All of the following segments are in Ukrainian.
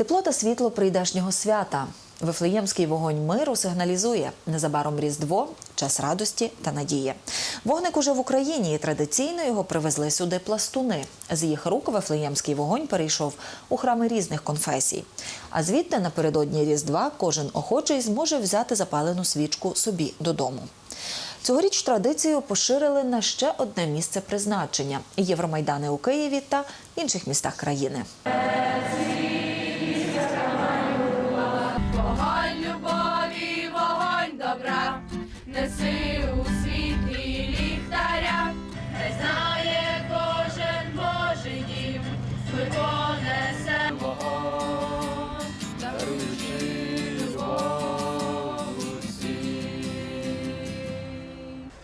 Тепло та світло прийдешнього свята. Вифлеємський вогонь миру сигналізує незабаром Різдво, час радості та надії. Вогник уже в Україні і традиційно його привезли сюди пластуни. З їх рук Вифлеємський вогонь перейшов у храми різних конфесій. А звідти напередодні Різдва кожен охочий зможе взяти запалену свічку собі додому. Цьогоріч традицію поширили на ще одне місце призначення Євромайдани у Києві та інших містах країни.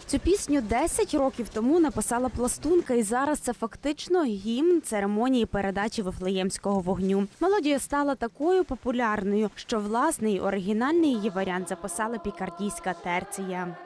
Цю пісню 10 років тому написала пластунка, і зараз це фактично гімн церемонії передачі вифлеємського вогню. Мелодія стала такою популярною, що власний оригінальний її варіант записала пікардійська терція.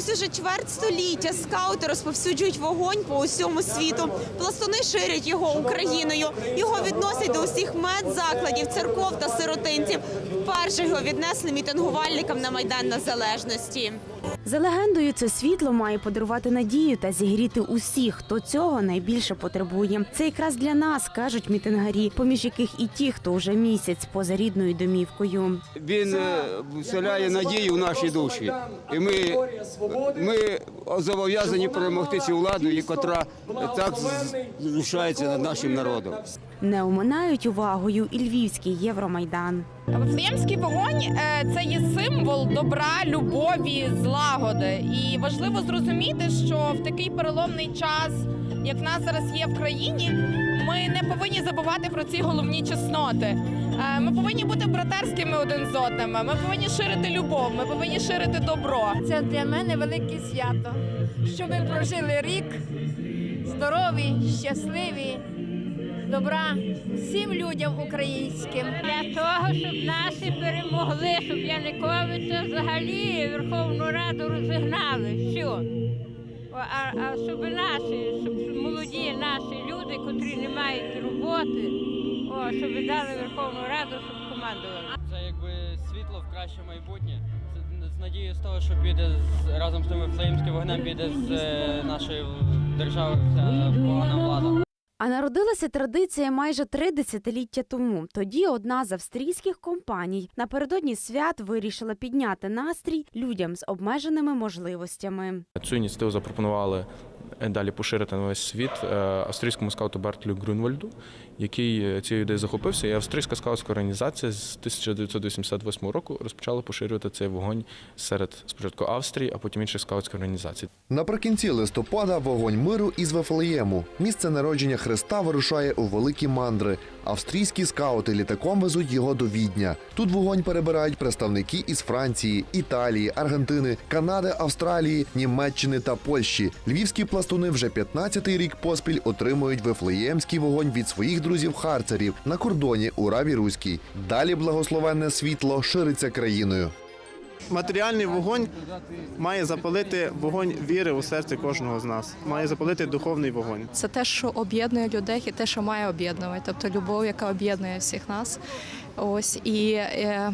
Ось уже чверть століття скаути розповсюджують вогонь по усьому світу. Пластуни ширять його Україною. Його відносять до усіх медзакладів, церков та сиротинців. Вперше його віднесли мітингувальникам на майдан Незалежності. За легендою, це світло має подарувати надію та зігріти усіх, хто цього найбільше потребує. Це якраз для нас кажуть мітингарі, поміж яких і ті, хто вже місяць поза рідною домівкою. Він е, вселяє надію в наші душі. І ми, ми зобов'язані перемогти цю владу, яка котра так знущається над нашим народом. Не оминають увагою і львівський Євромайдан. Вифлеємський вогонь е, це є символ добра, любові, злагоди. І важливо зрозуміти, що в такий переломний час, як в нас зараз є в країні, ми не повинні забувати про ці головні чесноти. Е, Ми повинні бути братерськими один з одним. Ми повинні ширити любов, ми повинні ширити добро. Це для мене велике свято, що ми прожили рік здорові, щасливі, добра всім людям українським. Для того, щоб наші перемогли, щоб Януковича взагалі Верховну Раду розігнали. Все. А, а щоб наші, щоб молоді наші люди, котрі не мають роботи, о, щоб дали Верховну Раду, щоб командували. Це якби світло в краще майбутнє. Це з надією з того, що піде з, разом з тим Вифлеємським вогнем піде з е, нашої держави вся погана влада. А народилася традиція майже три десятиліття тому. Тоді одна з австрійських компаній напередодні свят вирішила підняти настрій людям з обмеженими можливостями. Цю ініціативу запропонували е, далі поширити на весь світ е, австрійському скауту Бертлю Грюнвальду, який е, цією ідеєю захопився. І австрійська скаутська організація з 1988 року розпочала поширювати цей вогонь серед спочатку Австрії, а потім інших скаутських організацій. Наприкінці листопада вогонь миру із Вифлеєму. Місце народження Христа вирушає у великі мандри. Австрійські скаути літаком везуть його до Відня. Тут вогонь перебирають представники із Франції, Італії, Аргентини, Канади, Австралії, Німеччини та Польщі. Львівські пластуни вже 15-й рік поспіль отримують вифлеємський вогонь від своїх друзів харцерів на кордоні у Раві Руській. Далі благословенне світло шириться країною. Матеріальний вогонь має запалити вогонь віри у серці кожного з нас, має запалити духовний вогонь. Це те, що об'єднує людей, і те, що має об'єднувати, тобто любов, яка об'єднує всіх нас. Ось і е,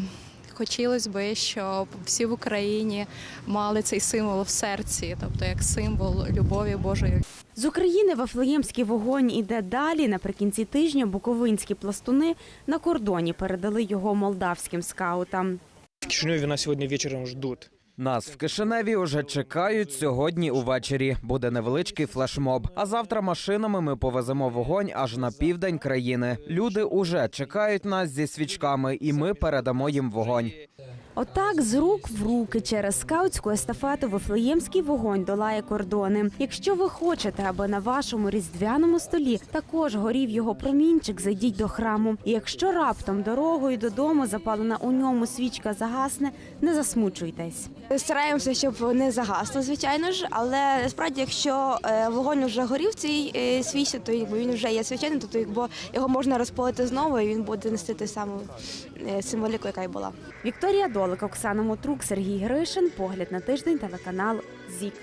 хотілося б, щоб всі в Україні мали цей символ в серці, тобто як символ любові Божої. З України Вафлеємський вогонь іде далі. Наприкінці тижня буковинські пластуни на кордоні передали його молдавським скаутам. Кишиневе нас сегодня вечером ждут. Нас в Кишиневі уже чекають сьогодні увечері. Буде невеличкий флешмоб. А завтра машинами ми повеземо вогонь аж на південь країни. Люди уже чекають нас зі свічками, і ми передамо їм вогонь. Отак з рук в руки через скаутську естафету Вифлеємський вогонь долає кордони. Якщо ви хочете, аби на вашому різдвяному столі також горів його промінчик, зайдіть до храму. І якщо раптом дорогою додому запалена у ньому свічка загасне, не засмучуйтесь. Стараємося, щоб не загасло, звичайно ж, але насправді, якщо е, вогонь вже горів в цій е, свічці, то якби він вже є свяченим, то якби його можна розпалити знову, і він буде нести ту саму е, символіку, яка й була. Вікторія Долик, Оксана Мотрук, Сергій Гришин. Погляд на тиждень, телеканал ЗІК.